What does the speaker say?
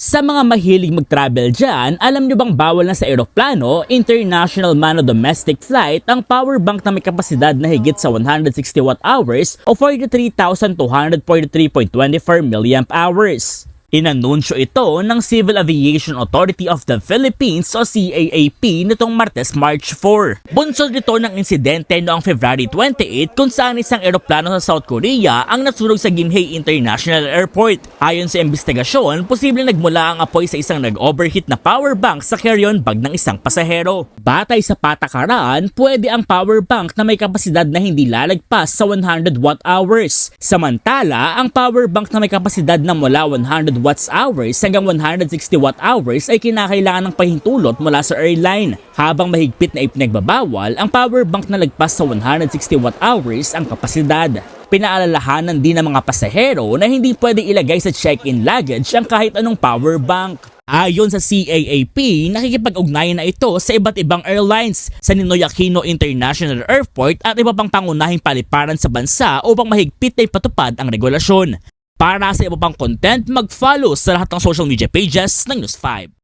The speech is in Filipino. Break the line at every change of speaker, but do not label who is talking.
Sa mga mahilig mag-travel dyan, alam nyo bang bawal na sa eroplano, international man o domestic flight, ang power bank na may kapasidad na higit sa 160 watt hours o 43,243.24 milliamp hours. Inanunsyo ito ng Civil Aviation Authority of the Philippines o CAAP nitong Martes, March 4. Bunsod ito ng insidente noong February 28 kung saan isang eroplano sa South Korea ang nasunog sa Gimhae International Airport. Ayon sa investigasyon, posibleng nagmula ang apoy sa isang nag-overheat na power bank sa carry-on bag ng isang pasahero. Batay sa patakaran, pwede ang power bank na may kapasidad na hindi lalagpas sa 100 watt hours. Samantala, ang power bank na may kapasidad na mula 100 watts hours hanggang 160 watt hours ay kinakailangan ng pahintulot mula sa airline. Habang mahigpit na ipinagbabawal, ang power bank na lagpas sa 160 watt hours ang kapasidad. Pinaalalahanan din ng mga pasahero na hindi pwede ilagay sa check-in luggage ang kahit anong power bank. Ayon sa CAAP, nakikipag-ugnayan na ito sa iba't ibang airlines sa Ninoy Aquino International Airport at iba pang pangunahing paliparan sa bansa upang mahigpit na ipatupad ang regulasyon. Para sa iba pang content, mag-follow sa lahat ng social media pages ng News 5.